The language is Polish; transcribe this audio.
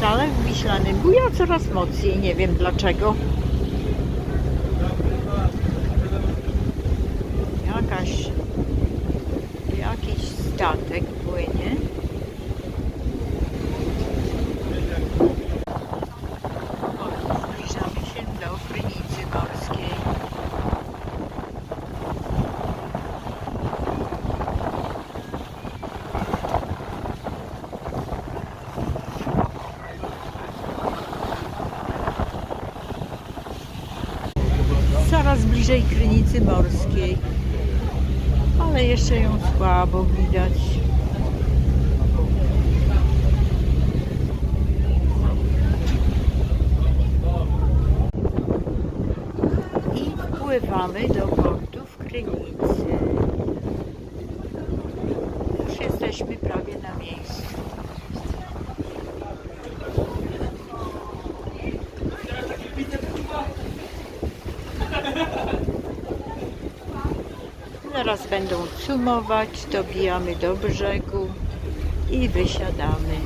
Zalew Wiślany buja coraz mocniej, nie wiem dlaczego. Jakaś, jakiś statek płynie. Zbliżamy się do Krynicy Morskiej. Coraz bliżej Krynicy Morskiej. Ale jeszcze ją słabo widać. I wpływamy do portu w Krynicy. Już jesteśmy prawie na miejscu. Zaraz będą cumować, dobijamy do brzegu i wysiadamy.